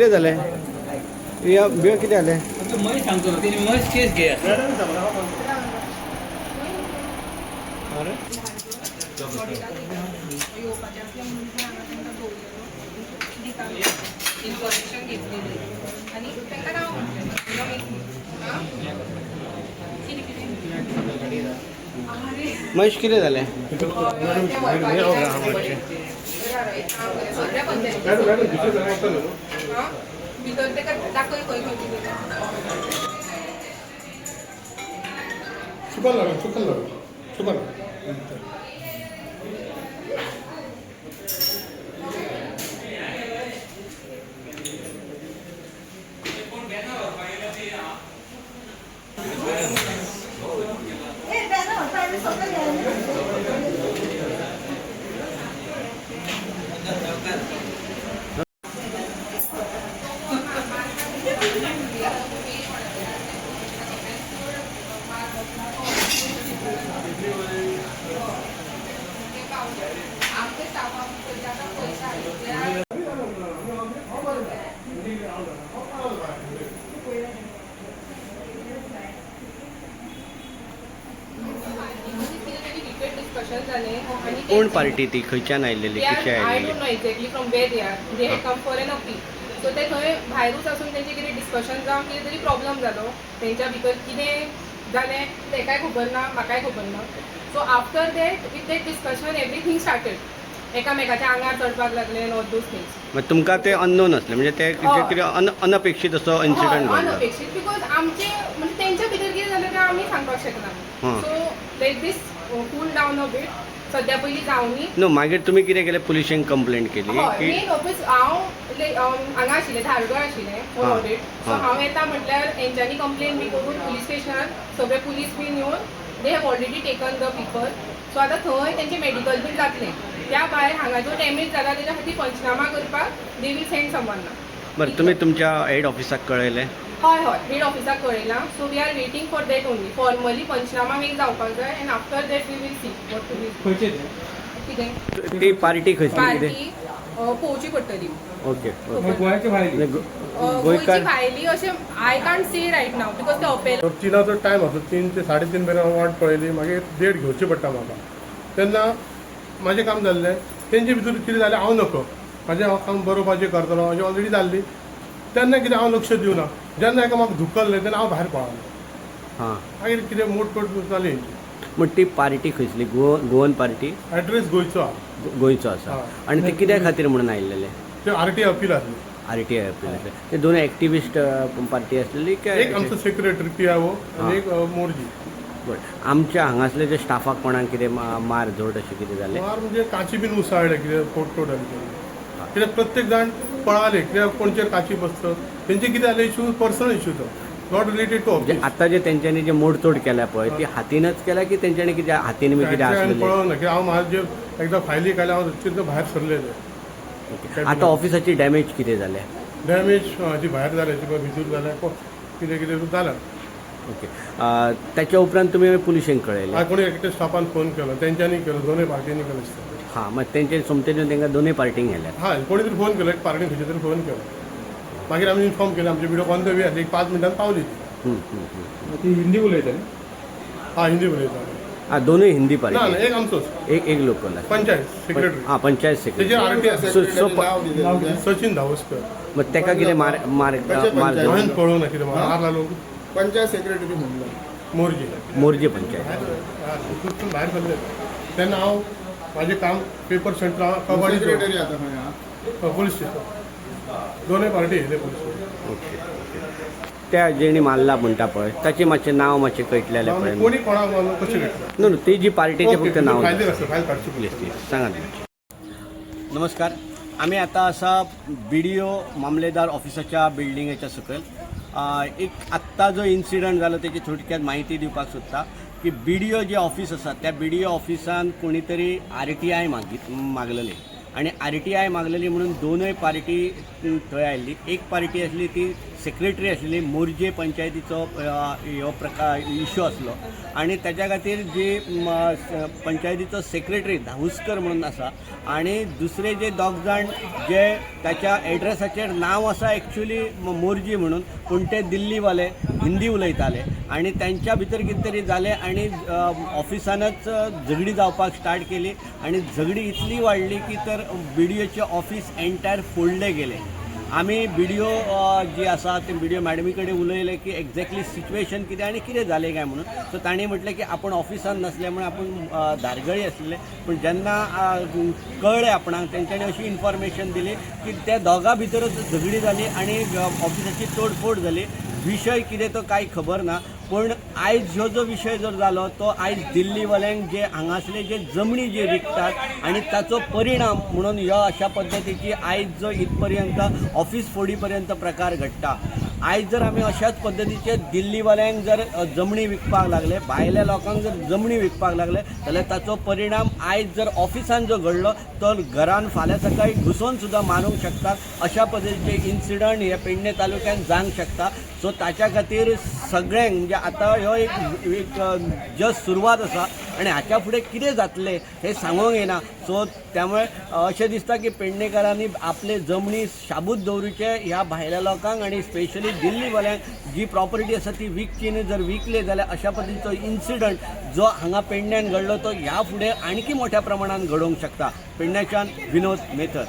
कितें जालें या बियो कितें जालें तू महेश कितें जालें सगळ्या पंचायती भितर तेका दाखय खंय खंय कितें सुपर लागला सुपर लागला सुपर आमचे स्टाफाक पयलीं पयशे आयले डिस्कशन जालें आणि कोण पार्टी ती? खंयच्यान आयलेली कशी आय आयलेली exactly from where they are they had come for an appeal so ते थंय भायरूच आसून तेंचे कितें डिस्कशन जावं कितें तरी प्रॉब्लम जालो तेंच्या भितर कितें जालें तेकाय खबर ना म्हाकाय खबर ना so after that with that discussion everything started एकामेकाच्या आंगार चडपाक लागले नॉट दोज थिंग्स तुमकां ते अननोन असले म्हणजे ते. कितें अन अनपेक्षीत असो इन्सिडंट अनपेक्षीत बिकॉज आमचे म्हणजे तेंच्या भितर कितें जालें तें आमी सांगपाक शकना हां. So let this cool down a bit सद्या पयलीं जावनी नो मागीर तुमी कितें केलें? पुलिशेंक कंप्लेंट केली. हय की मेन ऑफीस हांव ले- अम, हांगा आशिल्लें धारगळ आशिल्लें फॉर हां, ऑडिट सो हां. हांव येता म्हटल्यार हेंच्यांनी कंप्लेन बी करून पुलीस स्टेशनार सगळे पुलीस बीन येवन they have already taken the people so आतां थंय तेंचें मेडिकल बीन जातलें. त्या भायर हांगा जो डॅमेज जाला तेच्या खातीर पंचनामा करपाक दे वील सेंड समवन ना. बरं तुमी तुमच्या हेड ऑफिसाक कळयलें. हय हय. हेड ऑफिसाक कळयलां so we are waiting for that only formally panchnama make जावपाक जाय and after that we will see what to कितें? ती पार्टी खंयची पार्टी पोवची पडटली. ओके मग गोंयाचे भायले. अशें I can't see right now because ते अपेल टायम असो तीन ते साडे तीन मेरेन वाट पळयली मागीर डेट घेवची पडटा म्हाका तेन्ना म्हाजें काम जाल्लें तेंचे भितर कितें जालें हांव नकळो म्हाजें हांव काम बरोवपाचें करतलो अशें ऑलरेडी जाल्ली तेन्ना कितें हांव लक्ष दिवना जेन्ना एका म्हाका धुकल्लें तेन्ना हांव भायर पळालो हां. मागीर कितें मोटपट जाली मग ती पार्टी खंयसली गो गोवन पार्टी? एड्रेस गोंयचो. आहा गो- गोंयचो आसा हय. आनी ते कित्या खातीर म्हणून आयिल्ले ते आर टी अपील आसली. आर टी आय ते दोन एक्टिविस्ट पार्टी आसलेली काय? एक आमचो सेक्रेटरी पी आय ओ हां. आनी एक अ, मोरजी. बट आमच्या हांगासले जे स्टाफाक कोणाक कितें मा- मार झोड अशें कितें जालें? मार म्हणजे काची बीन उसळ्ळे कितें फोट तोड कित्याक प्रत्येक जाण पळाले कित्याक कोणचेर काची बसत तेंचे कितें जालें इशू पर्सनल इशू तो नॉट रिलेटेड टू म्हणजे आतां जे तेंच्यांनी जे मोडतोड केल्या पळय ती हातीनच केल्या की तेंच्यांनी कितें हातीन बी कितें हांवें आसलेलें पळोवंक ना की हांव म्हाजे एकदां फायली काडल्या हांव चिंत भायर सरलेले ओके. आतां ऑफिसाची डॅमेज कितें जालें डॅमेज जी भायर जाले ती भितूर जाल्या को- कितें कितें जालां ओके. त्याच्या उपरांत तुमी पुलिशेंक कळयलें हांवें कोणी एकट्या स्टाफान फोन केलो तेंच्यांनी केलो दोनूय पार्टीनी केलो. हां मागीर तेंचे सोमते दिवन तेंकां दोनूय पार्टींक व्हेल्यात हा कोणी तरी फोन केलो एक पार्टीन खंयच्या तरी फोन केलो. मागीर आमी इन्फॉर्म केलें आमची व्हिडिओ ऑन द वे आसली एक पांच मिनटान पावली. ती हं, हं, हं. ती हिंदी उलयताली हा हिंदी उलयता हां दोनूय हिंदी ना पार्टी ना. एक आमचोच. एक एक लोकल आहे. पंचायत सेक्रेटरी हां पंचायत सेक्रेटरी आर टी आसा सो सो प- सचिन धावस्कर. मग तेका कितें मार मार मार हांवें पळोवना कितें लागलो पंचायत सेक्रेटरी म्हणलं मोरजी. मोरजे पंचायत. भायर सरले तेन्ना हांव म्हाजें काम पेपर सेंटर सेक्रेटरी आता हा पोलीस स्टेशन दोनूय पार्टी येयले पोलीस ओके त्या जेणी मारला म्हणटा पळय ताचें मातशें नांव मातशें कळटलेलें पळय कोणी कोणाक मारलो कशें घेतलं नो नो ती जी पार्टीचे फक्त नांव सांगा नमस्कार. आम्ही आता असा बी डी ओ मामलेदार ऑफिसाच्या बिल्डिंगेच्या सकयल अ, एक आत्ता जो इन्सिडंट जालो तेची थोडक्यात माहिती दिवपाक सोदता की बी डी ओ जे ऑफिस आसा त्या बी डी ओ ऑफिसान कोणी तरी आर टी आय मागी मागलेले. आनी आर टी आय मागलेली म्हणून दोनूय पार्टी थंय आयिल्ली एक पार्टी आसली ती सेक्रेटरी आशिल्ली मोरजे पंचायतीचो हो ह्यो प्रकार इश्यू आसलो आनी ताच्या खातीर जी पंचायतीचो सेक्रेटरी धावुस्कर म्हणून आसा. आनी दुसरे जे दोग जाण जे ताच्या एड्रेसाचेर नांव आसा एक्चुली मोरजी म्हणून पूण ते दिल्लीवाले. हिंदी उलयताले आनी त्यांच्या भितर कितें तरी जालें आनी ऑफिसानच झगडी जावपाक स्टार्ट केली आनी झगडी इतली वाडली की तर बी डी ऑफिस एन्टायर फोडले गेले. आमी बी डी ओ जी आसा ते बी डी ओ मॅडमी कडेन उलयले की एक्झॅक्टली सिच्युएशन कितें आनी कितें जालें काय म्हणून. सो ताणें म्हटलें की आपण ऑफिसान नसल्यामुळे आपण धारगळी आसले पूण जेन्ना कळ्ळें आपणाक तेंच्यांनी अशी इन्फॉर्मेशन दिली की त्या दोगां भितरच झगडी जाली आनी ऑफिसाची तोडफोड जाली विशय कितें तो कांय खबर ना पूण आयज ह्यो जो विशय जर जालो तो आयज दिल्लीवाल्यांक जे हांगासले जे जमनी जे विकतात आनी ताचो परिणाम म्हणून ह्यो अशा पद्दतीची आयज जो इथपर्यंत ऑफिस फोडी पर्यंत प्रकार घडटा. आयज जर आमी अशाच पद्दतीचे दिल्लीवाल्यांक जर जमणी जमनी विकपाक लागले भायल्या लोकांक जर जमनी विकपाक लागले जाल्यार ताचो परिणाम आयज जर ऑफिसान जो घडलो तो घरान फाल्यां सकाळी घुसोवन सुद्दां मारूंक शकता अशा पद्दतीचे इन्सिडंट हे पेडणे तालुक्यान जावंक शकता. सो ताच्या खातीर सगळ्यांक म्हणजे आतां ह्यो एक एक जस्ट सुरवात आसा आनी हाच्या फुडें कितें जातलें हें सांगूंक येना. सो त्यामुळे अशें दिसता की पेडणेकारांनी आपले जमनी शाबूत दवरूचे ह्या भायल्या लोकांक आनी स्पेशली दिल्लीवाल्यांक जी प्रॉपर्टी आसा ती विकची न्ही जर विकले जाल्यार अशा पद्दतीचो इन्सिडंट जो हांगा पेडण्यान घडलो तो ह्या फुडें आणखी मोठ्या प्रमाणात घडोवंक शकता. पेडण्याच्यान विनोद मेथर